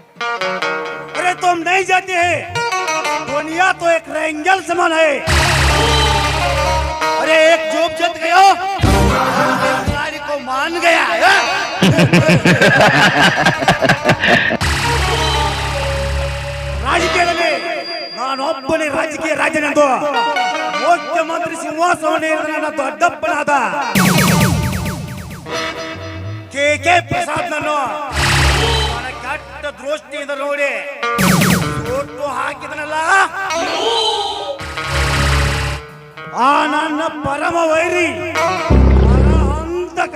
अरे तुम नहीं जाते हैं दुनिया तो एक रेंगल समान है अरे एक जोब जत गया बीमारी को मान गया है? ರಾಜಕೀಯದಲ್ಲಿ ನಾನೊಬ್ಬನೇ ರಾಜಕೀಯ ರಾಜನೆಂದು ಮುಖ್ಯಮಂತ್ರಿ ಸಿಂಹಾಸನ ನನ್ನ ದೊಡ್ಡಪ್ಪನಾದ ಕೆ ಕೆ ಪ್ರಸಾದ್ ನನ್ನ ಕೆಟ್ಟ ದೃಷ್ಟಿಯಿಂದ ನೋಡಿ ಒಟ್ಟು ಹಾಕಿದನಲ್ಲ? ಆ ನನ್ನ ಪರಮ ವೈರಿ ಹಂತಕ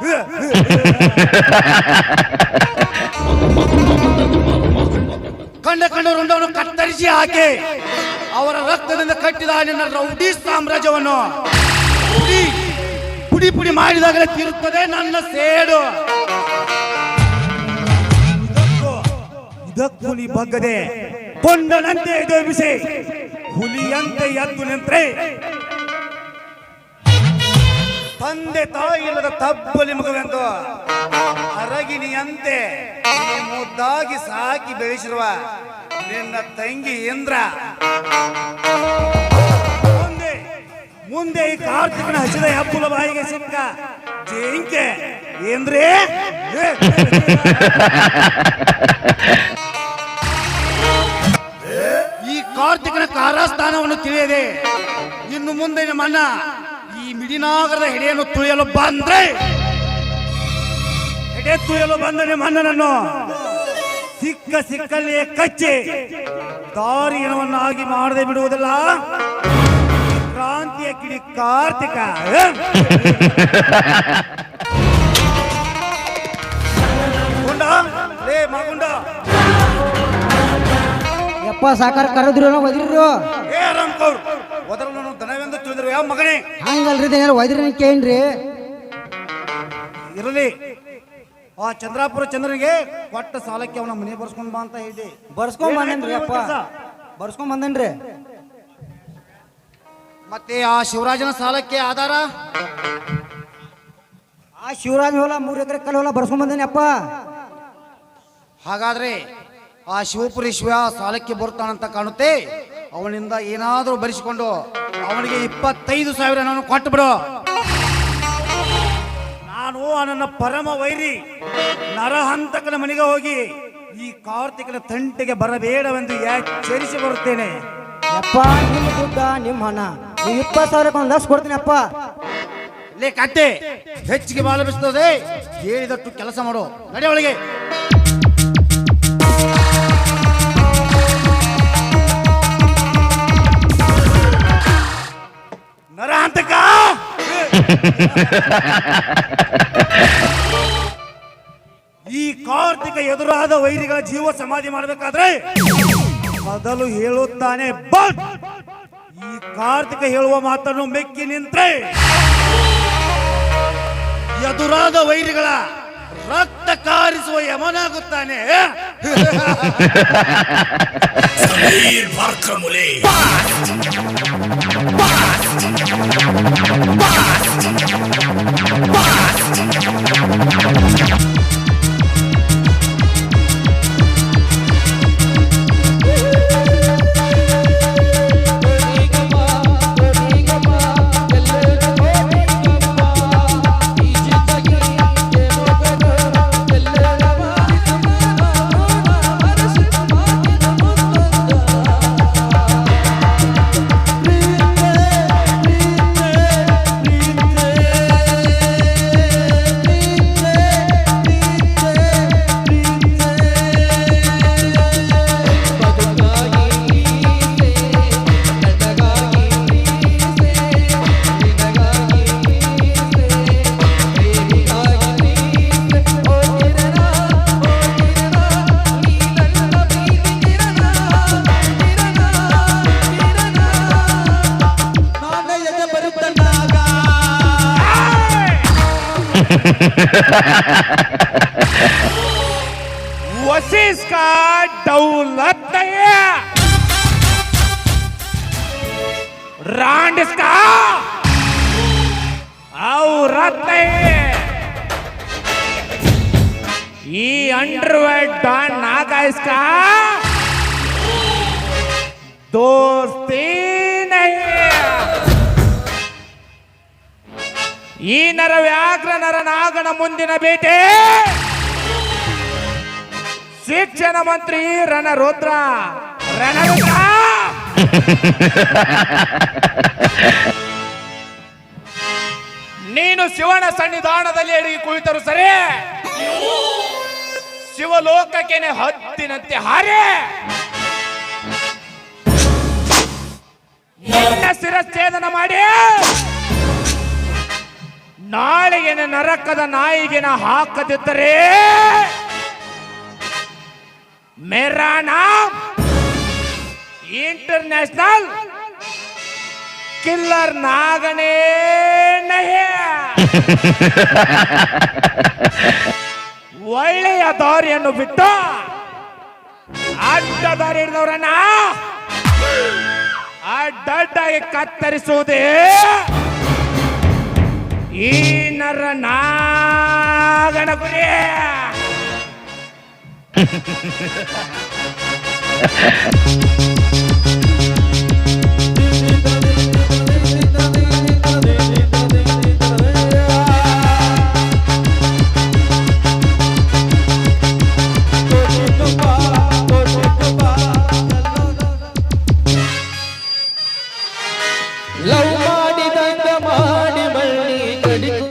ಕಂಡ ಕಂಡವರೊಂದವನ್ನು ಕತ್ತರಿಸಿ ಹಾಕಿ ಅವರ ರಕ್ತದಿಂದ ಕಟ್ಟಿದ ನಿನ್ನ ರೌಡಿ ಸಾಮ್ರಾಜ್ಯವನ್ನು ಪುಡಿ ಪುಡಿ ಮಾಡಿದಾಗಲೇ ತಿರುತ್ತದೆ ನನ್ನ ಸೇಡು. ನೀ ಬಗ್ಗದೆ ಕೊಂಡನಂತೆ ಎದುರಿಸಿ ಹುಲಿಯಂತೆ ಎದ್ದು ನಿಂತ್ರೆ. ತಂದೆ ತಾಯಿ ಇಲ್ಲದ ತಬ್ಬಲಿ ಮಗುವೆಂದು. ಅರಗಿಣಿಯಂತೆ ನೀ ಮುದ್ದಾಗಿ ಸಾಕಿ ಬೆಳೆಸಿರುವ ನಿನ್ನ ತಂಗಿ ಇಂದ್ರ. ಮುಂದೆ ಮುಂದೆ ಈ ಕಾರ್ತಿಕನ ಹಸಿದ ಹಬ್ಬುಲ ಬಾಯಿಗೆ ಸಿಕ್ಕ ಜಿಂಕೆ. ಏನ್ರಿ ಈ ಕಾರ್ತಿಕನ ಕಾರಸ್ಥಾನವನ್ನು ತಿಳಿಯದೆ ಇನ್ನು ಮುಂದೆ ನಮ್ಮನ್ನ ಈ ಮಿಡಿನಾಗರದ ಹೆಡೆಯನ್ನು ತುಳಿಯಲು ಬಂದ್ರೆ ಹೆಡೆ ಎಲ್ಲ ಬಂದ ನಿಮ್ಮ ಅಣ್ಣನನ್ನು. ಸಿಕ್ಕ ಸಿಕ್ಕಲ್ಲಿಯೇ ಕಚ್ಚಿ ದಾರಿಯನವನ್ನಾಗಿ ಮಾಡದೆ ಬಿಡುವುದಿಲ್ಲ? ಕ್ರಾಂತಿಯ ಕಿಡಿ ಕಾರ್ತಿಕ. ಗುಂಡ ಲೇ ಮಗುಂಡ. ಯಪ್ಪ ಸಾಕಾರ ಕರೆದ್ರು ಒದಿರು ಏ ರಾಮ್ಕೌರ್ ನಾನು ದನವೆಂದು ತಿಳಿದ್ರು ಯಾವ ಮಗನೇ? ಹಂಗಲ್ರಿ ಒದ್ರಿ ಒದಿರಿ ಕೇಳ್ರಿ. ಇರಲಿ. ಆ ಚಂದ್ರಾಪುರ ಚಂದ್ರನಿಗೆ ಕೊಟ್ಟ ಸಾಲಕ್ಕೆ ಅವನ ಮನೆ ಬರ್ಸ್ಕೊಂಡ್ ಬಾ ಅಂತ ಹೇಳಿ. ಬರ್ಸ್ಕೊಂಡ್ ಬಂದೇನ್ರಿ ಅಪ್ಪ? ಬರ್ಸ್ಕೊಂಡ್ ಬಂದೇನ್ರಿ? ಮತ್ತೆ ಆ ಶಿವರಾಜನ ಸಾಲಕ್ಕೆ ಆಧಾರ? ಆ ಶಿವರಾಜ ಹೊಲ ಮೂರ್ ಎಕರೆ ಕಲ್ಲು ಹೊಲ ಬರ್ಸ್ಕೊಂಡ್ ಬಂದೇನಿ ಅಪ್ಪ? ಹಾಗಾದ್ರೆ ಆ ಶಿವಪುರಿ ಶಿವ ಸಾಲಕ್ಕೆ ಬರ್ತಾನಂತ ಕಾಣುತ್ತೆ. ಅವನಿಂದ ಏನಾದರೂ ಬರಿಸಿಕೊಂಡು ಅವನಿಗೆ ಇಪ್ಪತ್ತೈದು ಸಾವಿರ ನಾನು ಕೊಟ್ಟು ಬಿಡು. ನಾನು ನನ್ನ ಪರಮ ವೈರಿ ನರಹಂತಕನ ಮನೆಗೆ ಹೋಗಿ ಈ ಕಾರ್ತಿಕನ ತಂಟೆಗೆ ಬರಬೇಡವೆಂದು ಎಚ್ಚರಿಸಿ ಬರುತ್ತೇನೆ. ಅಪ್ಪ ನಿಮ್ಮ ದುಡ್ಡ ನಿಮ್ಮ ಹಣ ನೀವು ಇಪ್ಪತ್ತು ಸಾವಿರಕ್ಕೆ ಒಂದು ಲಕ್ಷ ಕೊಡ್ತೀನಿ ಅಪ್ಪ. ಲೇ ಕಟ್ಟೆ ಹೆಚ್ಚಿಗೆ ಬಾಲ ಬಿಸ್ತದೆ. ಹೇಳಿದಟ್ಟು ಕೆಲಸ ಮಾಡು. ನಡೆ ಒಳಗೆ. ನರಹಂತಕ! ಈ ಕಾರ್ತಿಕ ಎದುರಾದ ವೈರಿಗಳ ಜೀವ ಸಮಾಧಿ ಮಾಡಬೇಕಾದ್ರೆ ಮೊದಲು ಹೇಳುತ್ತಾನೆ ಬಟ್ ಈ ಕಾರ್ತಿಕ ಹೇಳುವ ಮಾತನ್ನು ಮೆಕ್ಕಿ ನಿಂತ್ರೆ ಎದುರಾದ ವೈರಿಗಳ ರಕ್ತ ಕಾರಿಸುವ ಯಮನಾಗುತ್ತಾನೆ. वसीस का दौलत नहीं है रांड इसका औरत नहीं है ಈ ಅಂಡರ್ವೇರ್ ಡಾನ್ ನಾಗ इसका दोस्ती नहीं ಈ ನರ ವ್ಯಾಘ್ರ ನರನಾಗನ ಮುಂದಿನ ಬೇಟೆ ಶಿಕ್ಷಣ ಮಂತ್ರಿ ರಣರುದ್ರ ರಣರುದ್ರ ನೀನು ಶಿವನ ಸನ್ನಿಧಾನದಲ್ಲಿ ಅಡಿಗೆ ಕುಳಿತರು ಸರಿ? ಶಿವಲೋಕಕ್ಕೆ ಹತ್ತಿನಂತೆ ಹಾರೆ. ನಿನ್ನ ಶಿರಚ್ಛೇದನ ಮಾಡಿ. ನಾಳೆಗೆ ನರಕದ ನಾಯಿಗೆನ ಹಾಕದಿದ್ದರೆ ಮೇರಾ ನಾಮ್ ಇಂಟರ್ನ್ಯಾಷನಲ್ ಕಿಲ್ಲರ್ ನಾಗನೇ ನಹೆ. ಒಳ್ಳೆಯ ದಾರಿಯನ್ನು ಬಿಟ್ಟು ಅಡ್ಡ ದಾರಿ ಹಿಡಿದವರನ್ನ ಅಡ್ಡಡ್ಡಾಗಿ ಕತ್ತರಿಸುವುದೇ ಈ ನರ ನಾಗನ ಗುರಿ ಲವ್